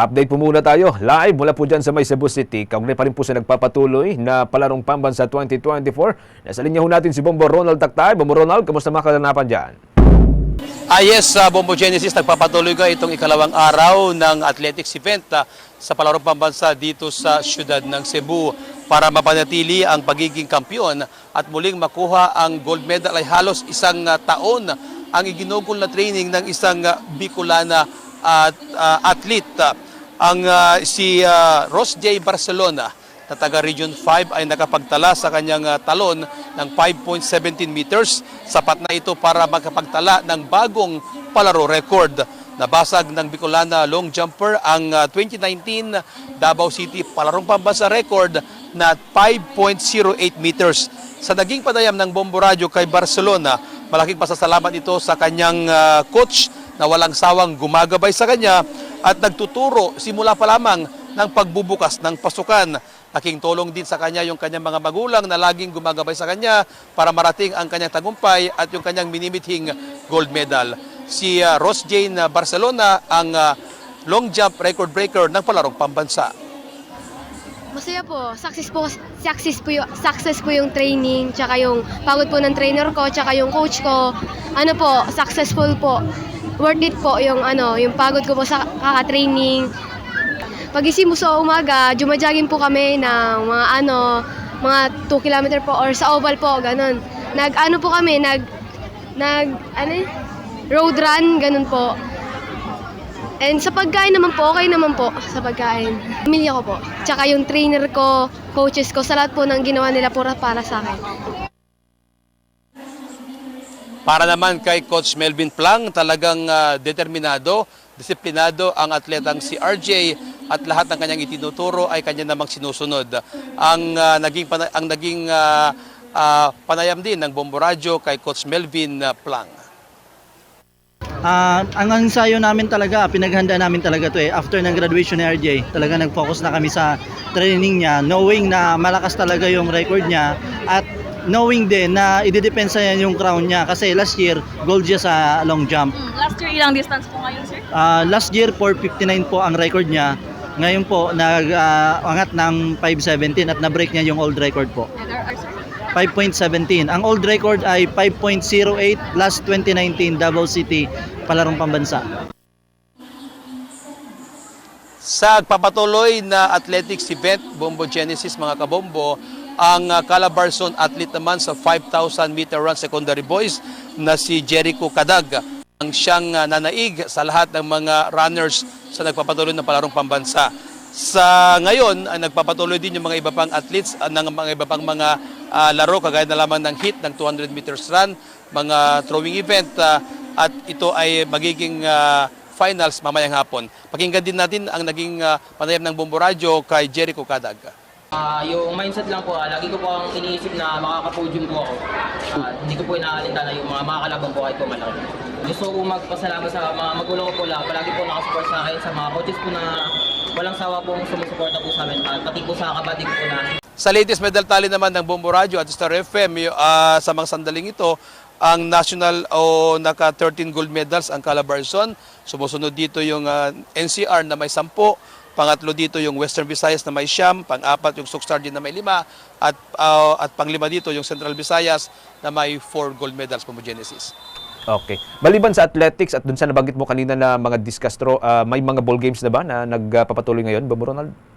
Update po muna tayo. Live mula po dyan sa May Cebu City. Kaugnay pa rin po sa nagpapatuloy na palarong pambansa 2024. Nasa linya ho natin si Bombo Ronald Taktay. Bombo Ronald, kamusta mga kalanapan dyan? Ah yes, sa Bombo Genesis, nagpapatuloy ka itong ikalawang araw ng athletics event ah, sa palarong pambansa dito sa siyudad ng Cebu para mapanatili ang pagiging kampyon at muling makuha ang gold medal ay halos isang ah, taon ang iginugol na training ng isang ah, Bicolana at ah, athlete. Ah, ang ah, si ah, Ross J. Barcelona na taga Region 5 ay nakapagtala sa kanyang ah, talon ng 5.17 meters. Sapat na ito para makapagtala ng bagong palaro record. Nabasag ng Bicolana long jumper ang ah, 2019 Davao City palarong pambansa record na 5.08 meters. Sa naging padayam ng Bombo Radio kay Barcelona, malaking pasasalamat ito sa kanyang ah, coach na walang sawang gumagabay sa kanya at nagtuturo simula pa lamang ng pagbubukas ng pasukan. Laking tulong din sa kanya yung kanyang mga magulang na laging gumagabay sa kanya para marating ang kanyang tagumpay at yung kanyang minimithing gold medal. Si uh, Ross Jane Barcelona ang uh, long jump record breaker ng palarong pambansa. Masaya po. Success po, success po, yung, success po yung training, tsaka yung pagod po ng trainer ko, tsaka yung coach ko. Ano po, successful po. Worth it po yung ano, yung pagod ko po sa kaka-training. Pagising mo sa umaga, jumajagin po kami ng mga ano, mga 2 kilometer po or sa oval po, ganun. Nag ano po kami, nag nag ano eh, road run, ganun po. And sa pagkain naman po, okay naman po sa pagkain. Pamilya ko po. Tsaka yung trainer ko, coaches ko, sa lahat po ng ginawa nila pura para sa akin. Para naman kay Coach Melvin Plang, talagang ah, determinado, disiplinado ang atletang si RJ at lahat ng kanyang itinuturo ay kanya namang sinusunod. Ang ah, naging ang naging ah, ah, panayam din ng Bombo Radio kay Coach Melvin Plang. Ah, ang ensayo namin talaga, pinaghanda namin talaga to eh. After ng graduation ni RJ, talaga nag-focus na kami sa training niya, knowing na malakas talaga yung record niya at knowing din na idedepensa niya yung crown niya kasi last year gold siya sa long jump. Last year, ilang distance po ngayon, sir? Ah, last year 459 po ang record niya. Ngayon po nag-angat ng 517 at na-break niya yung old record po. Sir? 5.17. Ang old record ay 5.08 last 2019 Davao City palarong pambansa. Sa papatuloy na athletics event, Bombo Genesis mga kabombo, ang uh, Calabarzon athlete naman sa 5,000 meter run secondary boys na si Jericho Kadag ang siyang uh, nanaig sa lahat ng mga runners sa nagpapatuloy ng palarong pambansa. Sa ngayon, ay nagpapatuloy din yung mga iba pang athletes ng mga iba pang mga uh, laro kagaya na lamang ng hit ng 200 meters run, mga throwing event uh, at ito ay magiging uh, finals mamayang hapon. Pakinggan din natin ang naging uh, panayam ng Bombo Radio kay Jericho Kadag. Ah, yung mindset lang po, ah, lagi ko po ang iniisip na makaka-podium po ako. Ah, hindi ko po inaalintana yung mga makakalaban po kahit po malaki. Gusto ko magpasalamat sa mga magulang ko po lang, palagi po nakasupport sa akin, sa mga coaches po na walang sawa pong sumusuporta po sa amin, at pati po sa kapatid ko na Sa latest medal tally naman ng Bombo Radio at Star FM, y- ah, sa mga sandaling ito, ang national o naka 13 gold medals ang Calabarzon. Sumusunod dito yung ah, NCR na may 10, pangatlo dito yung Western Visayas na may siyam, pang-apat yung Sukstar din na may lima, at, ah, at panglima dito yung Central Visayas na may 4 gold medals Bombo Genesis. Okay. Maliban sa athletics at dun sa nabanggit mo kanina na mga discus throw, ah, may mga ball games na ba na nagpapatuloy ngayon, Bombo Ronald?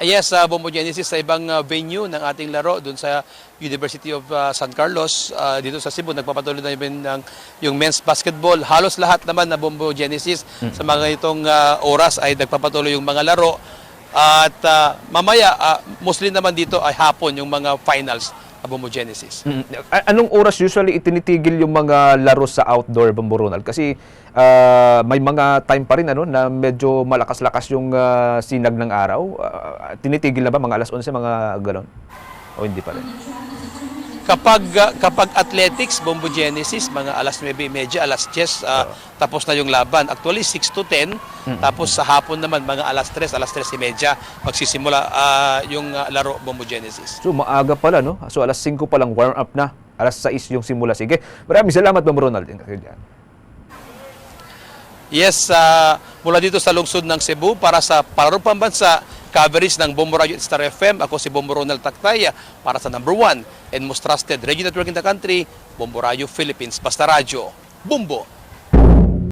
Yes, sa Bombo Genesis sa ibang uh, venue ng ating laro doon sa University of uh, San Carlos uh, dito sa Cebu nagpapatuloy na din ng yung men's basketball. Halos lahat naman na Bombo Genesis sa mga itong uh, oras ay nagpapatuloy yung mga laro. At uh, mamaya uh, mostly naman dito ay hapon yung mga finals na Bombo Genesis. Mm. Anong oras usually itinitigil yung mga laro sa outdoor, Bombo Ronald? Kasi ah, may mga time pa rin ano, na medyo malakas-lakas yung ah, sinag ng araw. Ah, tinitigil na ba mga alas 11, mga ganon? O hindi pa rin? Kapag uh, kapag athletics, Bombo Genesis, mga alas 9:30, alas 10, uh, tapos na yung laban. Actually 6 to 10. Tapos sa hapon naman mga alas 3, alas 3:30 magsisimula uh, yung uh, laro Bombo Genesis. So maaga pala, no? So alas 5 pa lang warm up na. Alas 6 yung simula. Sige. Maraming salamat, Bombo Ronald. Yes, uh, Mula dito sa lungsod ng Cebu para sa Palarong Pambansa, coverage ng Bombo Radio at Star FM. Ako si Bombo Ronald Taktaya para sa number one and most trusted radio network in the country, Bombo Radio Philippines. Basta Radio, Bombo